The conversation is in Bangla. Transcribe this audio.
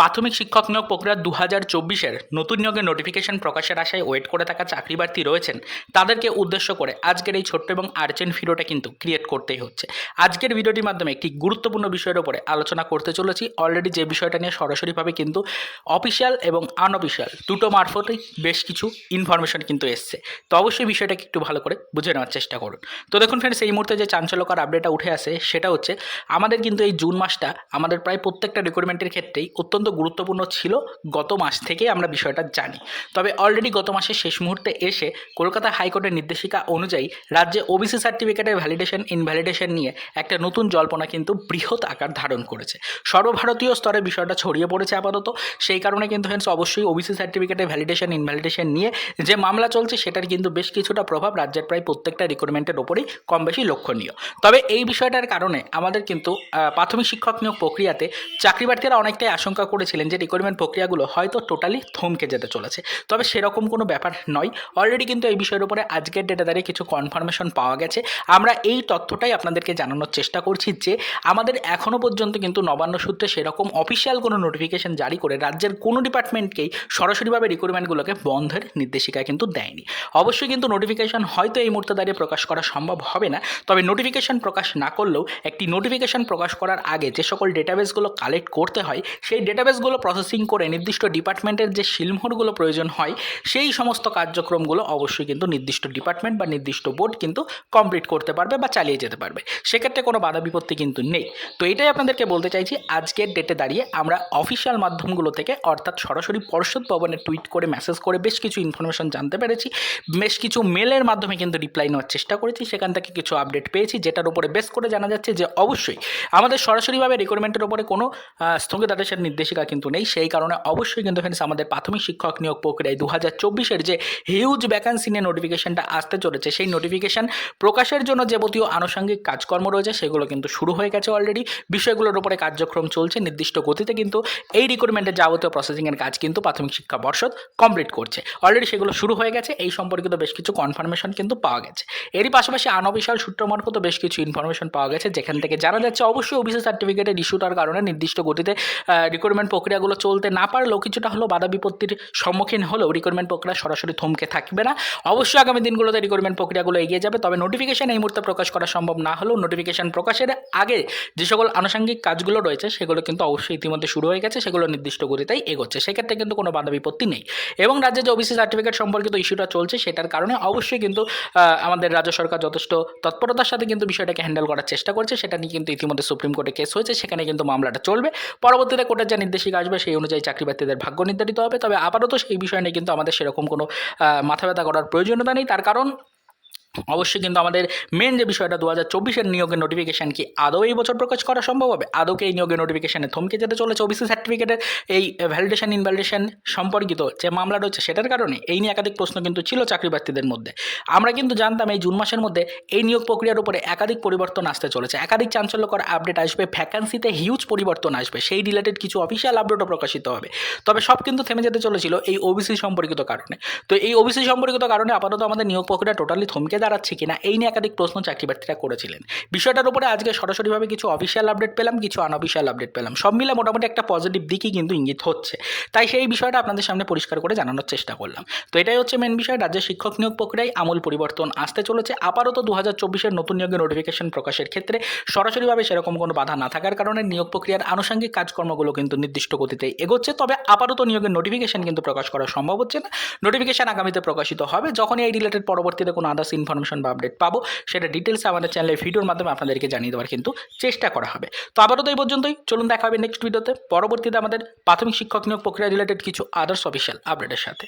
প্রাথমিক শিক্ষক নিয়োগ প্রক্রিয়া দু হাজার চব্বিশের নতুন নিয়োগের নোটিফিকেশন প্রকাশের আশায় ওয়েট করে থাকা চাকরি প্রার্থী রয়েছেন। তাদেরকে উদ্দেশ্য করে আজকের এই ছোট্ট এবং আর্জেন্ট ভিডিওটা কিন্তু ক্রিয়েট করতেই হচ্ছে। আজকের ভিডিওটির মাধ্যমে একটি গুরুত্বপূর্ণ বিষয়ের উপরে আলোচনা করতে চলেছি। অলরেডি যে বিষয়টা নিয়ে সরাসরিভাবে কিন্তু অফিসিয়াল এবং আনঅফিসিয়াল দুটো মারফতেই বেশ কিছু ইনফরমেশন কিন্তু এসছে। তো অবশ্যই বিষয়টাকে একটু ভালো করে বুঝে নেওয়ার চেষ্টা করুন। তো দেখুন ফ্রেন্ডস এই মুহূর্তে যে চাঞ্চল্যকর আপডেটটা উঠে আসে সেটা হচ্ছে, আমাদের কিন্তু এই জুন মাসটা আমাদের প্রায় প্রত্যেকটা রিক্রুটমেন্টের ক্ষেত্রেই অত্যন্ত গুরুত্বপূর্ণ ছিল গত মাস থেকে আমরা বিষয়টা জানি। তবে অলরেডি গত মাসের শেষ মুহূর্তে এসে কলকাতা হাইকোর্টের নির্দেশিকা অনুযায়ী রাজ্যে ওবিসি সার্টিফিকেটের ভ্যালিডেশন ইনভ্যালিডেশন নিয়ে একটা নতুন জল্পনা কিন্তু বৃহৎ আকার ধারণ করেছে। সর্বভারতীয় স্তরে বিষয়টা ছড়িয়ে পড়েছে আপাতত। সেই কারণে কিন্তু ফ্রেন্ডস অবশ্যই ওবিসি সার্টিফিকেটের ভ্যালিডেশন ইনভ্যালিডেশন নিয়ে যে মামলা চলছে সেটার কিন্তু বেশ কিছুটা প্রভাব রাজ্যের প্রায় প্রত্যেকটা রিক্রুটমেন্টের ওপরেই কম বেশি লক্ষণীয়। তবে এই বিষয়টার কারণে আমাদের কিন্তু প্রাথমিক শিক্ষক নিয়োগ প্রক্রিয়াতে চাকরি প্রার্থীরা অনেকটাই আশঙ্কা করেছিলেন যে রিক্রুটমেন্ট প্রক্রিয়াগুলো হয়তো টোটালি থমকে যেতে চলেছে। তবে সেরকম কোনো ব্যাপার নয়। অলরেডি কিন্তু এই বিষয়ের উপরে আজকের ডেটা দাঁড়িয়ে কিছু কনফার্মেশন পাওয়া গেছে। আমরা এই তথ্যটাই আপনাদেরকে জানানোর চেষ্টা করছি যে, আমাদের এখনও পর্যন্ত কিন্তু নবান্ন সূত্রে সেরকম অফিসিয়াল কোনো নোটিফিকেশন জারি করে রাজ্যের কোনো ডিপার্টমেন্টকেই সরাসরিভাবে রিক্রুটমেন্টগুলোকে বন্ধের নির্দেশিকা কিন্তু দেয়নি। অবশ্যই কিন্তু নোটিফিকেশন হয়তো এই মুহূর্তে দাঁড়িয়ে প্রকাশ করা সম্ভব হবে না। তবে নোটিফিকেশন প্রকাশ না করলেও একটি নোটিফিকেশন প্রকাশ করার আগে যে সকল ডেটাবেসগুলো কালেক্ট করতে হয়, সেই ডেটাবেসগুলো প্রসেসিং করে নির্দিষ্ট ডিপার্টমেন্টের যে শিলমোহরগুলো প্রয়োজন হয়, সেই সমস্ত কার্যক্রমগুলো অবশ্যই কিন্তু নির্দিষ্ট ডিপার্টমেন্ট বা নির্দিষ্ট বোর্ড কিন্তু কমপ্লিট করতে পারবে বা চালিয়ে যেতে পারবে। সেক্ষেত্রে কোনো বাধা বিপত্তি কিন্তু নেই। তো এটাই আপনাদেরকে বলতে চাইছি, আজকের ডেটে দাঁড়িয়ে আমরা অফিসিয়াল মাধ্যমগুলো থেকে, অর্থাৎ সরাসরি পর্ষদ ভবনে টুইট করে মেসেজ করে বেশ কিছু ইনফরমেশন জানতে পেরেছি। বেশ কিছু মেলের মাধ্যমে কিন্তু রিপ্লাই নেওয়ার চেষ্টা করেছি। সেখান থেকে কিছু আপডেট পেয়েছি, যেটার উপরে বেশ করে জানা যাচ্ছে যে অবশ্যই আমাদের সরাসরিভাবে রিক্রুটমেন্টের উপরে কোনো স্থগিতাদেশের নির্দেশিকা কিন্তু নেই। সেই কারণে অবশ্যই কিন্তু ফ্রেন্ডস আমাদের প্রাথমিক শিক্ষক নিয়োগ প্রক্রিয়ায় দু হাজার চব্বিশের যে হিউজ ভ্যাকান্সি নিয়ে নোটিফিকেশনটা আসতে চলেছে, সেই নোটিফিকেশন প্রকাশের জন্য যাবতীয় আনুষঙ্গিক কাজকর্ম রয়েছে, সেগুলো কিন্তু শুরু হয়ে গেছে অলরেডি বিষয়গুলোর উপরে কার্যক্রম চলছে, নির্দিষ্ট গতিতে কিন্তু এই রিক্রুটমেন্টের যাবতীয় প্রসেসিংয়ের কাজ কিন্তু প্রাথমিক শিক্ষা পর্ষদ কমপ্লিট করছে। অলরেডি সেগুলো শুরু হয়ে গেছে, এই সম্পর্কিত বেশ কিছু কনফার্মেশন কিন্তু পাওয়া গেছে। এরই পাশাপাশি আনবিশাল সূত্র মারফত বেশ কিছু ইনফরমেশন পাওয়া গেছে, যেখান থেকে জানা যাচ্ছে অবশ্যই ওবিসি সার্টিফিকেটের ইস্যুটার কারণে নির্দিষ্ট গতিতে রিক্রুটমেন্ট প্রক্রিয়াগুলো চলতে না পারলেও কিছুটা হলেও বাধা বিপত্তির সম্মুখীন হলেও রিক্রুটমেন্ট প্রক্রিয়া সরাসরি থমকে থাকবে না। অবশ্যই আগামী দিনগুলোতে রিক্রুটমেন্ট প্রক্রিয়াগুলো এগিয়ে যাবে, তবে নোটিফিকেশন এই মুহূর্তে প্রকাশ করা সম্ভব না হলেও নোটিফিকেশন প্রকাশের আগে যে সকল আনুষঙ্গিক কাজগুলো রয়েছে, সেগুলো কিন্তু অবশ্যই ইতিমধ্যে শুরু হয়ে গেছে, সেগুলো নির্দিষ্ট গতিতেই এগোচ্ছে। সেক্ষেত্রে কিন্তু কোনো বাধা বিপত্তি নেই। এবং রাজ্যে যে ওবিসি সার্টিফিকেট সম্পর্কিত ইস্যুটা চলছে, সেটার কারণে অবশ্যই কিন্তু আমাদের রাজ্য সরকার যথেষ্ট তৎপরতার সাথে কিন্তু বিষয়টাকে হ্যান্ডেল করার চেষ্টা করছে। সেটা নিয়ে কিন্তু ইতিমধ্যে সুপ্রিম কোর্টে কেস হয়েছে, সেখানে কিন্তু মামলাটা চলবে। পরবর্তীতে কোর্টের যা নির্দেশিকা আসবে, সেই অনুযায়ী চাকরি প্রার্থীদের ভাগ্য নির্ধারিত হবে। তবে আপাতত সেই বিষয় নিয়ে কিন্তু আমাদের সেরকম কোনো মাথা ব্যথা করার প্রয়োজনীয়তা নেই। তার কারণ অবশ্যই কিন্তু আমাদের মেন যে বিষয়টা দু হাজার চব্বিশের নিয়োগের নোটিফিকেশান কি আদৌ এই বছর প্রকাশ করা সম্ভব হবে? আদৌ কি এই নিয়োগের নোটিফিকেশানে থমকে যেতে চলেছে ওবিসি সার্টিফিকেটের এই ভ্যালিডেশন ইনভ্যালিডেশন সম্পর্কিত যে মামলা রয়েছে সেটার কারণে? এই নিয়ে একাধিক প্রশ্ন কিন্তু ছিল চাকরি প্রার্থীদের মধ্যে। আমরা কিন্তু জানতাম এই জুন মাসের মধ্যে এই নিয়োগ প্রক্রিয়ার উপরে একাধিক পরিবর্তন আসতে চলেছে। একাধিক চাঞ্চল্যকর আপডেট আসবে ভ্যাকান্সিতে হিউজ পরিবর্তন আসবে। সেই রিলেটেড কিছু অফিসিয়াল আপডেটও প্রকাশিত হবে। তবে সব কিন্তু থেমে যেতে চলেছিল এই ওবিসি সম্পর্কিত কারণে। তো এই ওবিসি সম্পর্কিত কারণে আপাতত আমাদের নিয়োগ প্রক্রিয়া টোটালি থমকে দাঁড়াচ্ছে কিনা, এই নিয়ে একাধিক প্রশ্ন চাকরি প্রার্থীরা করেছিলেন। বিষয়টার উপরে আজকে সরাসরিভাবে কিছু অফিসিয়াল আপডেট পেলাম, কিছু আনঅফিসিয়াল আপডেট পেলাম। সব মিলে মোটামুটি একটা পজিটিভ দিকই কিন্তু ইঙ্গিত হচ্ছে। তাই সেই বিষয়টা আপনাদের সামনে পরিষ্কার করে জানানোর চেষ্টা করলাম। তো এটাই হচ্ছে মেন বিষয়, রাজ্যের শিক্ষক নিয়োগ প্রক্রিয়ায় আমূল পরিবর্তন আসতে চলেছে। আপাতত দু হাজার চব্বিশের নতুন নিয়োগের নোটিফিকেশন প্রকাশের ক্ষেত্রে সরাসরিভাবে সেরকম কোনো বাধা না থাকার কারণে নিয়োগ প্রক্রিয়ার আনুষঙ্গিক কাজকর্মগুলো কিন্তু নির্দিষ্ট গতিতে এগোচ্ছে। তবে আপাতত নিয়োগের নোটিফিকেশন কিন্তু প্রকাশ করা সম্ভব হচ্ছে না। নোটিফিকেশন আগামীতে প্রকাশিত হবে। যখনই এই রিলেটেড পরবর্তীতে কোনো আদার্স ইনফরমেশন বা আপডেট পাবো, সেটা ডিটেলসে আমাদের চ্যানেলের ভিডিওর মাধ্যমে আপনাদেরকে জানিয়ে দেওয়ার কিন্তু চেষ্টা করা হবে। তো আবারও তো এই পর্যন্তই, চলুন দেখা হবে নেক্সট ভিডিওতে পরবর্তীতে আমাদের প্রাথমিক শিক্ষক নিয়োগ প্রক্রিয়া রিলেটেড কিছু আদার্স অফিসিয়াল আপডেটের সাথে।